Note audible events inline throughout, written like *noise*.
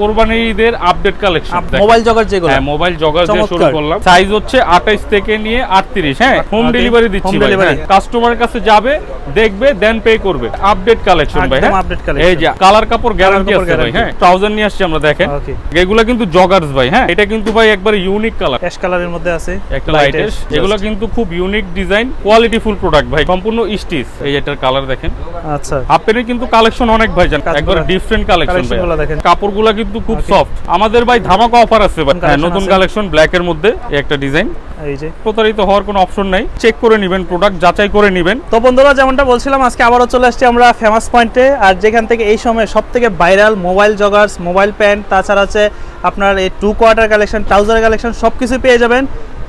কোরবানি ঈদের update collection mobile জগৎ যেগুলো। হ্যাঁ মোবাইল জগার দিয়ে শুরু করলাম। সাইজ হচ্ছে 28 থেকে নিয়ে 38 হ্যাঁ হোম ডেলিভারি দিচ্ছি ভাই। কাস্টমারের কাছে যাবে দেখবে দেন পে করবে। আপডেট কালেকশন ভাই হ্যাঁ? update collection। এই যে কালার কাপড় গ্যারান্টি আছে ভাই হ্যাঁ? ট্রাউজার নিয়ে আসছি আমরা দেখেন। এগুলো কিন্তু জগার্স ভাই হ্যাঁ? এটা কিন্তু ভাই একবার ইউনিক কালার অ্যাশ কালারের মধ্যে আছে। একটা লাইটের এগুলো কিন্তু খুব unique design quality full product ভাই। সম্পূর্ণ স্টিচ এই যে এটার কালার দেখেন। আচ্ছা। হাফ প্যান্টের কিন্তু কালেকশন অনেক ভাই জান একবার ডিফারেন্ট কালেকশন দেখেন। কাপড়গুলো কিন্তু খুব Okay. সফট আমাদের ভাই ধামাকা অফার আছে নতুন হ্যাঁ, নতুন কালেকশন ব্ল্যাক এর মধ্যে একটা ডিজাইন এই যে। প্রতারিত হওয়ার কোনো অপশন নাই। চেক করে নেবেন প্রোডাক্ট যাচাই করে নেবেন। তো বন্ধুরা যেমনটা বলছিলাম আজকে আবারও চলে আসছি আমরা ফেমাস পয়েন্টে আর যেখান থেকে এই সময় সব থেকে viral mobile joggers mobile pant তাছাড়া আছে আপনার এই two quarter collection trouser collection সব কিছু পেয়ে যাবেন।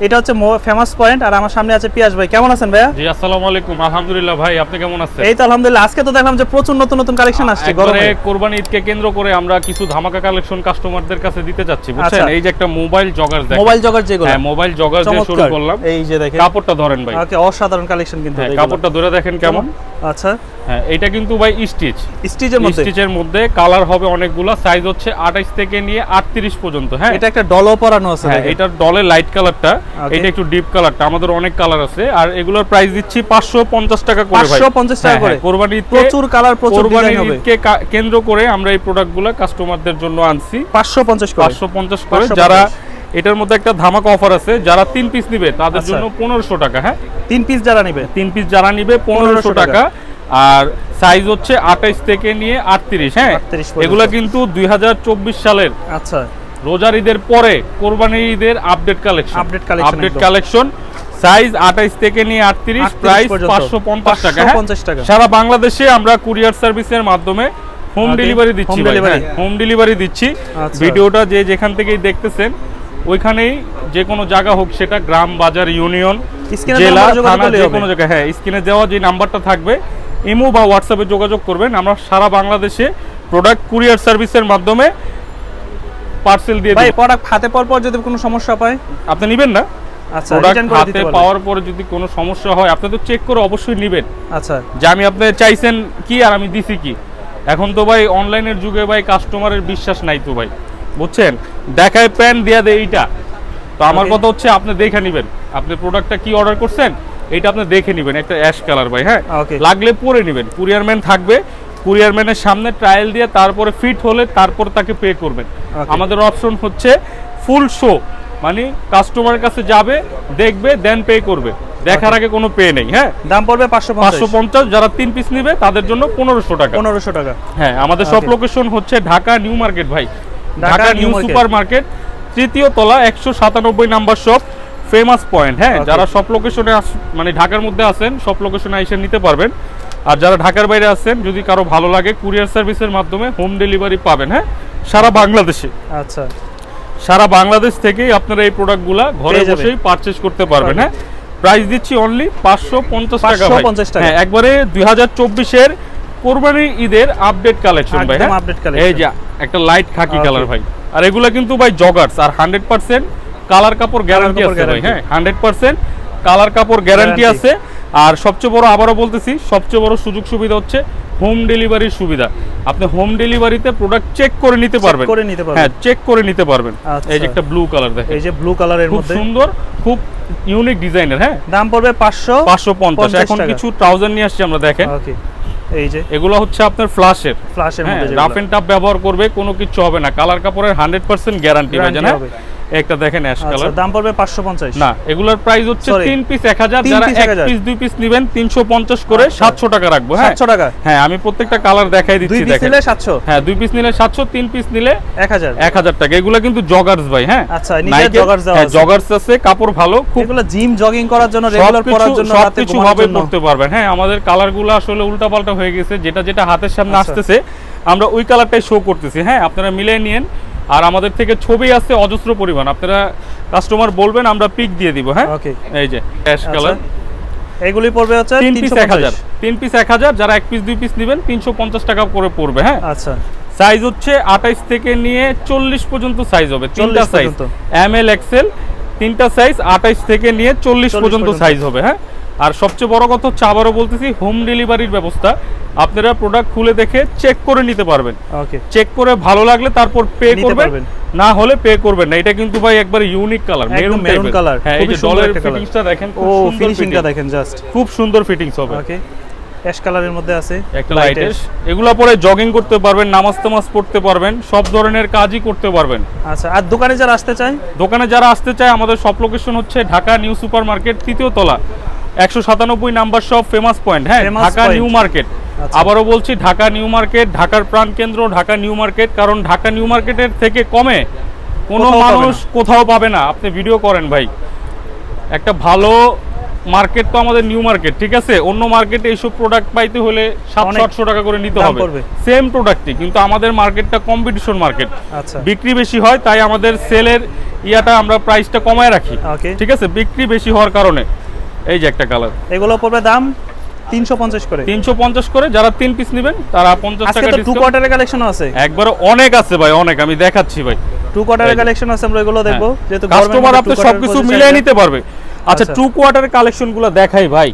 এটা হচ্ছে ফেমাস পয়েন্ট আর আমার সামনে আছে পিয়াস ভাই। কেমন আছেন ভাইয়া? জি আসসালামু আলাইকুম। আলহামদুলিল্লাহ ভাই আপনি কেমন আছেন? এই তো আলহামদুলিল্লাহ। আজকে তো দেখলাম যে প্রচুর নতুন নতুন কালেকশন আসছে গরমে। কোরবানি ঈদকে কেন্দ্র করে আমরা কিছু ধামাকা কালেকশন কাস্টমারদের কাছে দিতে যাচ্ছি বুঝছেন? আচ্ছা। এই যে একটা মোবাইল জগার দেখেন। মোবাইল জগার যেগুলো। হ্যাঁ মোবাইল জগার দিয়ে শুরু করলাম। এই যে দেখেন। কাপড়টা ধরেন ভাই। ওকে অসাধারণ কালেকশন কিন্তু হ্যাঁ। কাপড়টা ধরে দেখেন কেমন। আচ্ছা। হ্যাঁ এটা কিন্তু ভাই স্টিচ স্টিচের মধ্যে? স্টিচের মধ্যে কালার হবে অনেকগুলো সাইজ হচ্ছে 28 থেকে নিয়ে 38 পর্যন্ত হ্যাঁ। এটা একটা ডলও পরানো আছে। এটার ডলে লাইট কালারটা. এটা একটু ডিপ কালারটা আমাদের অনেক কালার আছে। আর এগুলোর প্রাইস দিচ্ছি 550 টাকা করে ভাই। 550 টাকা হ্যাঁ, করে? হ্যাঁ, কোরবানি প্রচুর কালার প্রচুর ডিজাইন হবে। ঈদকে কা- কেন্দ্র করে আমরা এই প্রোডাক্টগুলো কাস্টমারদের জন্য আনছি। 550 করে। 550 করে। যারা এটার মধ্যে একটা ধামাকা অফার আছে যারা তিন পিস নিবে তাদের আচ্ছা। জন্য পনেরোশো টাকা হ্যাঁ? তিন পিস যারা নেবে? তিন পিস যারা নিবে পনেরোশো 1500 টাকা। আর সাইজ হচ্ছে আঠাইশ থেকে নিয়ে আটত্রিশ হ্যাঁ? 38 এগুলা কিন্তু দুই হাজার চব্বিশ সালের। আচ্ছা। রোজার ঈদের পরে কোরবানি ঈদের update collection Update collection update collection size আঠাইশ থেকে নিয়ে আটত্রিশ 38 প্রাইস পর্যন্ত। পাঁচশো পঞ্চাশ টাকা হ্যাঁ? 550 টাকা। সারা বাংলাদেশে আমরা কুরিয়ার সার্ভিসের মাধ্যমে হোম ডেলিভারি দিচ্ছি হোম ডেলিভারি দিচ্ছি আচ্ছা। ভিডিওটা যে যেখান থেকেই দেখতেছেন ওইখানেই যে কোনো জায়গা হোক সেটা গ্রাম বাজার ইউনিয়ন জেলা থানা যে কোনো জায়গায় হ্যাঁ স্ক্রিনে দেওয়া যে নাম্বারটা থাকবে ইমো বা হোয়াটসঅ্যাপে যোগাযোগ করবেন আমরা সারা বাংলাদেশে প্রোডাক্ট কুরিয়ার সার্ভিসের মাধ্যমে পার্সেল দিয়ে ভাই প্রোডাক্ট হাতে পাওয়ার পর যদি কোনো সমস্যা পায় আপনি নেবেন না? আচ্ছা প্রোডাক্ট হাতে পাওয়ার পরে যদি কোনো সমস্যা হয় আপনি তো চেক করে অবশ্যই নেবেন। আচ্ছা। যে আমি আপনি চাইছেন কি আর আমি দিছি কি? এখন তো ভাই অনলাইনের যুগে ভাই কাস্টমারের বিশ্বাস নাই তো ভাই। বুঝছেন? দেখায় প্যান দিয়া দেয় এইটা। তো আমার কথা হচ্ছে আপনি দেখে নেবেন। আপনি প্রোডাক্টটা কি অর্ডার করছেন এটা আপনি দেখে নেবেন। একটা অ্যাশ কালার ভাই হ্যাঁ? লাগলে পরে নেবেন। কুরিয়ার ম্যান থাকবে কুরিয়ার ম্যানের সামনে ট্রায়াল দিয়ে তারপরে ফিট হলে তারপর তাকে পে করবেন। আমাদের অপশন হচ্ছে ফুল শো মানে কাস্টমারের কাছে যাবে দেখবে দেন পে করবে। দেখার আগে কোনো পে নেই হ্যাঁ? দাম পড়বে পাঁচশো পাঁচশো পঞ্চাশ যারা তিন পিস নিবে তাদের জন্য পনেরোশো টাকা। পনেরোশো টাকা। হ্যাঁ আমাদের সব লোকেশন হচ্ছে ঢাকা নিউ মার্কেট ভাই। Dhaka new new super market তৃতীয় তলা একশো সাতানব্বই নাম্বার শপ ফেমাস পয়েন্ট হ্যাঁ? যারা সব লোকেশনে মানে ঢাকার মধ্যে আছেন সব লোকেশনে এসে নিতে পারবেন। আর যারা ঢাকার বাইরে আছেন যদি কারও ভালো লাগে কুরিয়ার সার্ভিসের মাধ্যমে হোম ডেলিভারি পাবেন হ্যাঁ? সারা বাংলাদেশে। আচ্ছা। সারা বাংলাদেশ থেকেই আপনারা এই প্রোডাক্টগুলা ঘরে বসেই পারচেজ করতে পারবেন। হ্যাঁ? প্রাইস দিচ্ছি অনলি পাঁচশো পঞ্চাশ টাকা 550 টাকা। হ্যাঁ একবারে দুই হাজার চব্বিশের কোরবানি ঈদের আপডেট কালেকশন ভাই হ্যাঁ? এই যে একটা লাইট খাকি কালার ভাই। আর এগুলা কিন্তু ভাই জগার্স আর হান্ড্রেড পার্সেন্ট কালার কাপড় গ্যারান্টি আছে ভাই হ্যাঁ? হান্ড্রেড পার্সেন্ট কালার কাপড় গ্যারান্টি আছে। আর সবচেয়ে বড় আবারও বলতেছি সবচেয়ে বড় সুযোগ সুবিধা হচ্ছে হোম ডেলিভারির সুবিধা। আপনি হোম ডেলিভারিতে প্রোডাক্ট চেক করে নিতে পারবেন। করে নিতে পারবেন। হ্যাঁ চেক করে নিতে পারবেন। আচ্ছা। এই যে একটা ব্লু কালার দেখেন। এই যে ব্লু কালারের মধ্যে। খুব সুন্দর খুব ইউনিক ডিজাইনের হ্যাঁ? দাম পড়বে পাঁচশো পাঁচশো পঞ্চাশ। এখন কিছু ট্রাউজার নিয়ে আসছি আমরা দেখেন। ওকে। এই যে। এগুলো হচ্ছে আপনার ফ্লাশের ফ্লাশের হ্যাঁ মধ্যে রাফ এন্ড টাফ ব্যবহার করবে কোনো কিছু হবে না। কালার কাপড়ের হান্ড্রেড পার্সেন্ট গ্যারান্টি ভাই Guarantee জানা হবে। একটা দেখেন অ্যাশ আচ্ছা কালার দাম পড়বে পাঁচশো পঞ্চাশ। না এগুলোর প্রাইস হচ্ছে Sorry, তিন পিস এক হাজার। তিন যারা piece এক 1000 পিস দুই পিস নেবেন তিনশো পঞ্চাশ করে আচ্ছা। সাতশো টাকা রাখব হ্যাঁ? সাতশো টাকা। হ্যাঁ আমি প্রত্যেকটা কালার দেখাই দিচ্ছি পিস নিলে সাতশো? হ্যাঁ দুই পিস নিলে সাতশো তিন পিস নিলে এক হাজার। এক হাজার টাকা। এগুলো কিন্তু জগার্স ভাই হ্যাঁ? আচ্ছা, Nike-র- joggers দেওয়া হ্যাঁ জগার্স আছে কাপড় ভালো খুব এগুলো জিম জগিং করার জন্য রেগুলার পরার জন্য রাতে ঘুমানোর ভাবে পড়তে পারবেন হ্যাঁ? আমাদের কালারগুলো আসলে উল্টাপাল্টা হয়ে গেছে যেটা যেটা হাতের সামনে আচ্ছা। আসতেছে আমরা ওই কালারটাই শো করতেছি হ্যাঁ? আপনারা মিলিয়ে নিয়েন আর আমাদের থেকে ছবি আছে অজস্র পরিমাণ। আপনারা কাস্টমার বলবেন আমরা পিক দিয়ে দিব হ্যাঁ. এই যে অ্যাশ আচ্ছা। কালার এগুলি পড়বে হচ্ছে তিন পিস তিনশো এক হাজার। তিন পিস এক হাজার যারা এক পিস দুই পিস নেবেন তিনশো পঞ্চাশ টাকা করে পড়বে হ্যাঁ? আচ্ছা। সাইজ হচ্ছে আঠাইশ থেকে নিয়ে চল্লিশ পর্যন্ত সাইজ হবে তিনটা 40 সাইজ এম এল এক্সেল তিনটা সাইজ আঠাইশ থেকে নিয়ে চল্লিশ 40 পর্যন্ত পর্যন্ত। সাইজ হবে হ্যাঁ? আর সবচেয়ে বড় কথা হচ্ছে আবারও বলতেছি হোম ডেলিভারির ব্যবস্থা। আপনারা প্রোডাক্ট খুলে দেখে চেক করে নিতে পারবেন। ওকে চেক করে ভালো লাগলে তারপর পে করবেন। না হলে পে করবেন না। এটা কিন্তু ভাই একবার unique colour maroon maroon colour হ্যাঁ এই যে ফিটিংসটা দেখেন ও ফিনিশিংটা দেখেন জাস্ট খুব সুন্দর ফিটিংস হবে। ওকে অ্যাশ কালারের মধ্যে আছে একটা Light লাইটের এগুলো পরে জগিং করতে পারবেন নামাজ তামাজ পড়তে পারবেন সব ধরনের কাজই করতে পারবেন। আচ্ছা আর দোকানে যারা আসতে চায়? দোকানে যারা আসতে চায় আমাদের সব লোকেশন হচ্ছে ঢাকা নিউ সুপার মার্কেট তৃতীয় তলা একশো সাতানব্বই নাম্বার সব ফেমাস পয়েন্ট হ্যাঁ ঢাকা নিউ মার্কেট। আবারও বলছি ঢাকা নিউ মার্কেট ঢাকার প্রাণকেন্দ্র ঢাকা নিউ মার্কেট কারণ ঢাকা নিউ মার্কেটের থেকে কমে কোনো মানুষ কোথাও পাবে না। আপনি ভিডিও করেন ভাই। একটা ভালো মার্কেট তো আমাদের নিউ মার্কেট ঠিক আছে? অন্য মার্কেটে এইসব প্রোডাক্ট পাইতে হলে সাতশো আটশো টাকা করে নিতে হবে। সেম প্রোডাক্টই কিন্তু আমাদের মার্কেটটা কম্পিটিশন মার্কেট আচ্ছা। বিক্রি বেশি হয় তাই আমাদের সেলের ইয়াটা আমরা প্রাইসটা কমায় রাখি। ঠিক আছে? বিক্রি বেশি হওয়ার কারণে। এই যে একটা কালার এগুলো পড়বে দাম? তিনশো পঞ্চাশ করে। তিনশো পঞ্চাশ করে যারা তিন পিস নেবেন তারা পঞ্চাশ আজকে টাকা তো টু কোয়ার্টারের কালেকশন আছে। একবার অনেক আছে ভাই অনেক আমি দেখাচ্ছি ভাই। টু কোয়ার্টারের কালেকশন আছে আমরা এগুলো দেখব যেহেতু কাস্টমার আপনি সবকিছু মিলিয়ে নিতে পারবে। আচ্ছা আচ্ছা। টু কোয়ার্টারের কালেকশনগুলো দেখাই ভাই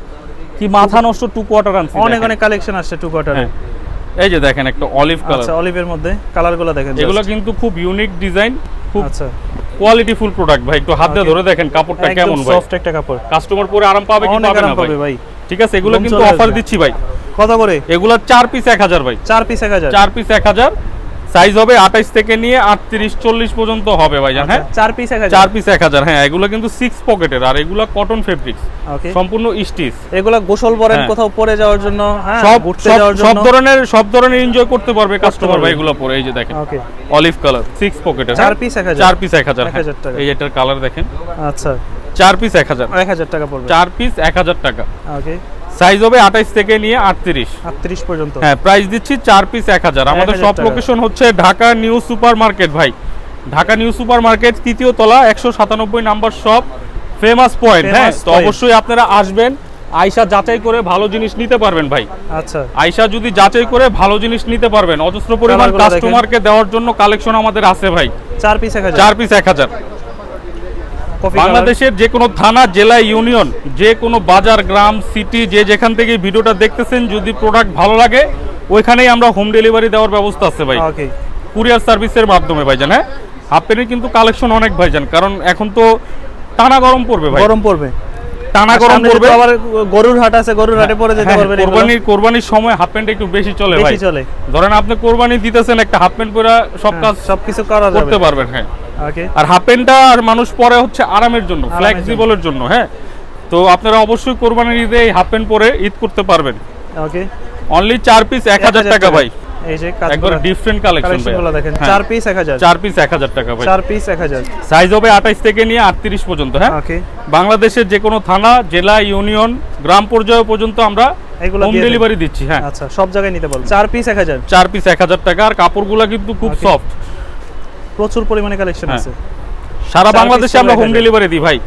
কি মাথা নষ্ট টু কোয়ার্টার আনছি অনেক অনেক কালেকশন আসছে টু কোয়ার্টারে হ্যাঁ। এই যে দেখেন একটা অলিভ কালার আচ্ছা অলিভের মধ্যে কালারগুলো দেখেন এগুলো কিন্তু খুব ইউনিক ডিজাইন খুব আচ্ছা। কোয়ালিটি ফুল প্রোডাক্ট ভাই। একটু হাত দিয়ে ধরে দেখেন কাপড়টা কেমন ভাই। সফট একটা কাপড়। কাস্টমার পরে আরাম পাবে কি পাবে না ভাই। ঠিক আছে এগুলো কিন্তু অফার দিচ্ছি ভাই। কত করে? এগুলো চার পিস এক হাজার ভাই। চার পিস এক হাজার। চার পিস এক হাজার। সাইজ হবে আঠাইশ থেকে নিয়ে আটত্রিশ চল্লিশ পর্যন্ত হবে ভাই জান হ্যাঁ? আচ্ছা, চার পিস চার পিস এক হাজার হ্যাঁ এগুলো কিন্তু সিক্স পকেটের আর এগুলো কটন ফেব্রিক্স সম্পূর্ণ স্টিচ এগুলা গোসল বলেন হ্যাঁ। কোথাও পরে যাওয়ার জন্য হ্যাঁ সব সব- ধরনের সব ধরনের এনজয় করতে পারবে কাস্টমার। ভাই এগুলো পরে এই যে দেখেন। অলিভ কালার সিক্স পকেটের চার পিস এক হাজার। চার পিস এক হাজার এক এই এটার কালার দেখেন। আচ্ছা। চার পিস এক হাজার। এক হাজার টাকা পড়বে। চার পিস এক হাজার টাকা। ওকে সাইজ হবে আঠাইশ থেকে নিয়ে আটত্রিশ। আটত্রিশ পর্যন্ত। হ্যাঁ প্রাইস দিচ্ছি চার পিস এক হাজার। আমাদের সব লোকেশন হচ্ছে ঢাকা নিউ সুপার মার্কেট ভাই। ঢাকা নিউ সুপার মার্কেট তৃতীয় তলা একশো সাতানব্বই নাম্বার শপ ফেমাস পয়েন্ট হ্যাঁ তো অবশ্যই আপনারা আসবেন। আয়সা যাচাই করে ভালো জিনিস নিতে পারবেন ভাই। আচ্ছা। আয়সা যদি যাচাই করে ভালো জিনিস নিতে পারবেন অজস্র পরিমাণ। কাস্টমারকে দেওয়ার জন্য কালেকশন আমাদের আছে ভাই। চার পিস এক হাজার। চার পিস এক হাজার। বাংলাদেশের যে কোনো থানা জেলা ইউনিয়ন যে কোনো বাজার গ্রাম সিটি যে যেখান থেকে ভিডিওটা দেখতেছেন যদি প্রোডাক্ট ভালো লাগে ওইখানেই আমরা হোম ডেলিভারি দেওয়ার ব্যবস্থা আছে ভাই। কুরিয়ার সার্ভিসের মাধ্যমে ভাইজান হ্যাঁ? প্যান্টের কিন্তু কালেকশন অনেক ভাইজান কারণ এখন তো টানা গরম পড়বে ভাই। গরম পড়বে। টানা গরম পড়বে। আবার গরুর হাট আছে গরুর হাটে পরে যেতে হ্যাঁ, পারবেন কোরবানির কোরবানির সময় হাফ প্যান্ট একটু বেশি চলে ভাই। বেশি চলে। ধরেন আপনি কোরবানি দিতেছেন একটা হাফ প্যান্ট পরে সব কাজ সব কিছু করা যাবে। করতে পারবেন হ্যাঁ। আর হাফ প্যান্টটা আর মানুষ পরে হচ্ছে আরামের জন্য ফ্লেক্সিবলের জন্য। হ্যাঁ? তো আপনারা অবশ্যই কোরবানির ঈদে এই হাফ প্যান্ট পরে ঈদ করতে পারবেন। ওকে অনলি চার পিস এক হাজার টাকা ভাই। এই যে একবার ডিফারেন্ট কালেকশনগুলো দেখেন। হ্যাঁ। চার পিস এক হাজার। চার পিস এক হাজার টাকা ভাই। চার পিস এক হাজার। সাইজ হবে আঠাইশ থেকে নিয়ে আটত্রিশ পর্যন্ত হ্যাঁ? ওকে বাংলাদেশের যে কোনো থানা জেলা ইউনিয়ন গ্রাম পর্যায় পর্যন্ত আমরা হোম ডেলিভারি দিচ্ছি হ্যাঁ। আচ্ছা সব জায়গায় নিতে পারবেন চার পিস এক হাজার। চার পিস এক হাজার টাকা আর কাপড়গুলো কিন্তু খুব সফট প্রচুর পরিমাণে কালেকশন হ্যাঁ। আছে। সারা বাংলাদেশে আমরা হোম ডেলিভারি দিই ভাই।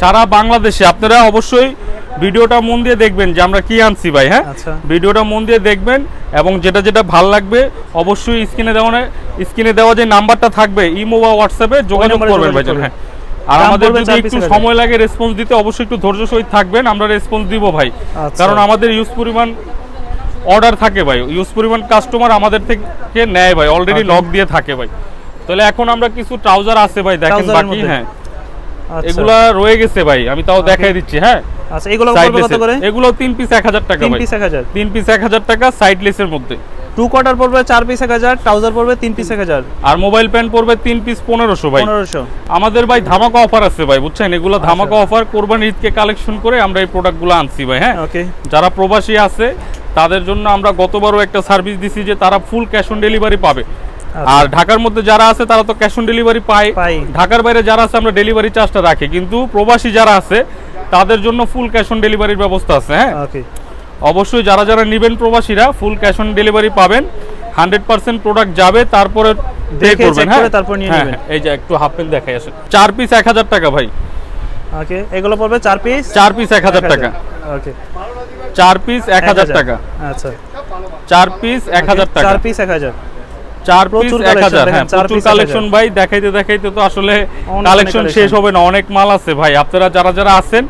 সারা বাংলাদেশে আপনারা অবশ্যই ভিডিওটা মন দিয়ে দেখবেন যে আমরা কি আনছি ভাই হ্যাঁ? আচ্ছা। ভিডিওটা মন দিয়ে দেখবেন এবং যেটা যেটা ভালো লাগবে অবশ্যই স্ক্রিনে দেওয়া স্ক্রিনে দেওয়া যে নাম্বারটা থাকবে ইমো বা হোয়াটসঅ্যাপে যোগাযোগ করবেন ভাই হ্যাঁ। আর আমাদের যদি একটু সময় লাগে রেসপন্স দিতে অবশ্যই একটু ধৈর্য সহিত থাকবেন আমরা রেসপন্স দিব ভাই। আচ্ছা। কারণ আমাদের ইউজ পরিমাণ অর্ডার থাকে ভাই। ইউজ পরিমাণ কাস্টমার আমাদের থেকে নেয় ভাই অলরেডি Okay. নক দিয়ে থাকে ভাই। তাহলে এখন আমরা কিছু ট্রাউজার আছে ভাই দেখেন বাকি হ্যাঁ। আচ্ছা। এগুলা রয়ে গেছে ভাই আমি তাও Okay. দেখাই দিচ্ছি হ্যাঁ। আচ্ছা এগুলো কত করে? এগুলো তিন পিস এক হাজার টাকা তিন ভাই। পিস এক হাজার। তিন পিস এক হাজার টাকা সাইড লেসের মধ্যে। টু কোয়ার্টার পড়বে চার পিস এক হাজার ট্রাউজার পড়বে তিন পিস এক হাজার। আর মোবাইল প্যান্ট পড়বে তিন পিস পনেরোশো ভাই। পনেরোশো। আমাদের ভাই ধামাকা অফার আছে ভাই বুঝছেন? এগুলো ধামাকা অফার কোরবানি ঈদকে কালেকশন করে আমরা এই প্রোডাক্টগুলো আনছি ভাই হ্যাঁ? ওকে যারা প্রবাসী আছে তাদের জন্য আমরা গতবারও একটা সার্ভিস দিছি যে তারা ফুল ক্যাশ অন ডেলিভারি পাবে। আর ঢাকার মধ্যে যারা আছে তারা তো ক্যাশ অন ডেলিভারি পায়। ঢাকার বাইরে যারা আছে আমরা ডেলিভারি চার্জটা রাখি। কিন্তু প্রবাসী যারা আছে তাদের জন্য ফুল ক্যাশ অন ডেলিভারির ব্যবস্থা আছে হ্যাঁ? অবশ্যই যারা যারা নেবেন প্রবাসীরা ফুল ক্যাশ অন ডেলিভারি পাবেন। হান্ড্রেড পার্সেন্ট প্রোডাক্ট যাবে তারপরে করবেন হ্যাঁ? তারপর নিয়ে হ্যাঁ, নেবেন। হ্যাঁ, এই যে একটু হাফ প্যান্ট দেখাই আসে চার পিস এক হাজার টাকা ভাই। ওকে এগুলো পড়বে চার পিস চার পিস এক হাজার টাকা। ওকে। চার পিস এক হাজার টাকা। আচ্ছা। চার পিস এক হাজার টাকা চার পিস এক হাজার। চার পিস প্রচুর হ্যাঁ প্রচুর কালেকশন ভাই দেখাইতে দেখাইতে তো আসলে কালেকশন শেষ হবে না অনেক মাল আছে ভাই। আপনারা যারা যারা আছেন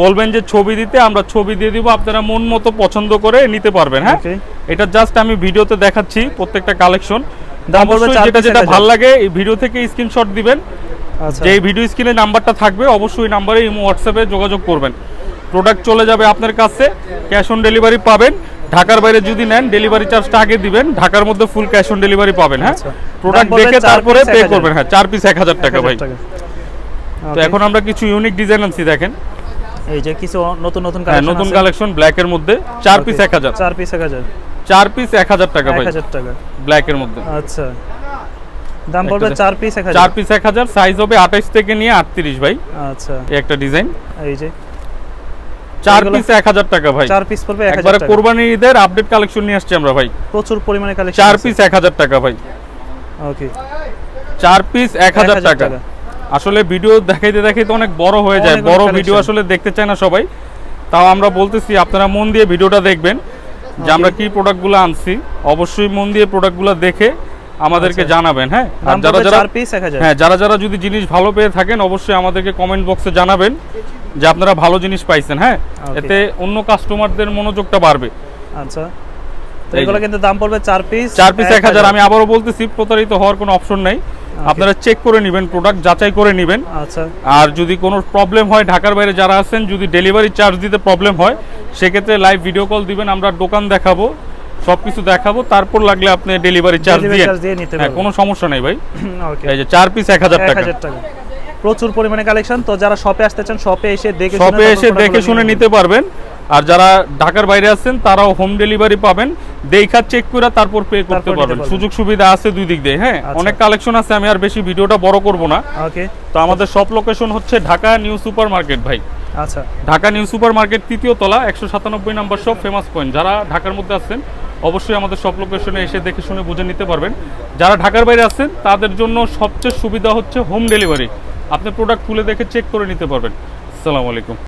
বলবেন যে ছবি দিতে আমরা ছবি দিয়ে দিব আপনারা মন মতো পছন্দ করে নিতে পারবেন হ্যাঁ? এটা জাস্ট আমি ভিডিওতে দেখাচ্ছি প্রত্যেকটা কালেকশন চার যেটা যেটা ভালো লাগে এই ভিডিও থেকে স্ক্রিনশট দিবেন। যে ভিডিও স্ক্রিনে নাম্বারটা থাকবে অবশ্যই নাম্বারে ইমো হোয়াটসঅ্যাপে যোগাযোগ করবেন। প্রোডাক্ট চলে যাবে আপনার কাছে ক্যাশ অন ডেলিভারি পাবেন। ঢাকার বাইরে যদি নেন ডেলিভারি চার্জটা আগে দিবেন ঢাকার মধ্যে ফুল ক্যাশ অন ডেলিভারি পাবেন হ্যাঁ? আচ্ছা। প্রোডাক্ট দেখে তারপরে পে করবেন হ্যাঁ চার পিস এক হাজার টাকা ভাই। তো এখন আমরা কিছু ইউনিক ডিজাইন আনছি দেখেন। এই যে কিছু নতুন নতুন হ্যাঁ কালেকশন নতুন কালেকশন ব্ল্যাকের মধ্যে চার পিস এক হাজার। চার পিস এক হাজার। চার পিস এক হাজার টাকা এক ভাই হাজার টাকা। ব্ল্যাকের মধ্যে। আচ্ছা। দাম পড়বে দে- চার পিস এক চার হাজার পিস এক হাজার সাইজ হবে আঠাইশ থেকে নিয়ে আটত্রিশ ভাই। আচ্ছা। এই একটা ডিজাইন এই যে। চার পিস এক হাজার টাকা ভাই। চার পিস পড়বে টাকা। কোরবানির ঈদের আপডেট কালেকশন নিয়ে আসছি আমরা ভাই। প্রচুর পরিমাণে কালেকশন চার পিস এক হাজার টাকা ভাই। ওকে চার পিস এক হাজার টাকা। আসলে ভিডিও দেখাইতে দেখাইতে অনেক বড় হয়ে যায়। বড় ভিডিও আসলে দেখতে চায় না সবাই। তাও আমরা বলতেছি আপনারা মন দিয়ে ভিডিওটা দেখবেন যে আমরা কি প্রোডাক্টগুলো আনছি। অবশ্যই মন দিয়ে প্রোডাক্টগুলো দেখে আমাদেরকে আচ্ছা। জানাবেন হ্যাঁ? আর যারা যারা হ্যাঁ যারা যারা যদি জিনিস ভালো পেয়ে থাকেন অবশ্যই আমাদেরকে কমেন্ট বক্সে জানাবেন। যে আপনারা ভালো জিনিস পাইছেন হ্যাঁ? এতে অন্য কাস্টমারদের মনোযোগটা বাড়বে। আচ্ছা। এগুলো কিন্তু দাম পড়বে পিস পিস আমি বলতেছি প্রতারিত হওয়ার কোনো অপশন নাই। আপনারা চেক করে নেবেন প্রোডাক্ট যাচাই করে নেবেন। আচ্ছা। আর যদি কোনো প্রবলেম হয় ঢাকার বাইরে যারা আছেন যদি ডেলিভারি চার্জ দিতে প্রবলেম হয় সেক্ষেত্রে লাইভ ভিডিও কল দিবেন আমরা দোকান দেখাবো সবকিছু দেখাবো তারপর লাগলে আপনি ডেলিভারি চার্জ দিয়ে হ্যাঁ। কোনো সমস্যা নেই ভাই। *clears throat* ওকে এই যে চার পিস এক হাজার টাকা। প্রচুর পরিমাণে কালেকশন তো যারা শপে আসতে চান শপে এসে দেখে শপে এসে দেখে শুনে নিতে পারবেন। আর যারা ঢাকার বাইরে আছেন তারাও হোম ডেলিভারি পাবেন। দেখা চেক করে তারপর পে করতে পারবেন। সুযোগ সুবিধা আছে দুই দিক দিয়ে হ্যাঁ? আচ্ছা। অনেক কালেকশন আছে আমি আর বেশি ভিডিওটা বড় করব না। ওকে তো আমাদের সব লোকেশন হচ্ছে ঢাকা নিউ সুপার মার্কেট ভাই। আচ্ছা। ঢাকা নিউ সুপার মার্কেট তৃতীয় তলা একশো সাতানব্বই নাম্বার সব ফেমাস পয়েন্ট যারা ঢাকার মধ্যে আছেন অবশ্যই আমাদের সব লোকেশনে এসে দেখে শুনে বুঝে নিতে পারবেন। যারা ঢাকার বাইরে আছেন তাদের জন্য সবচেয়ে সুবিধা হচ্ছে হোম ডেলিভারি আপনি প্রোডাক্ট খুলে দেখে চেক করে নিতে পারবেন। আসসালামু আলাইকুম।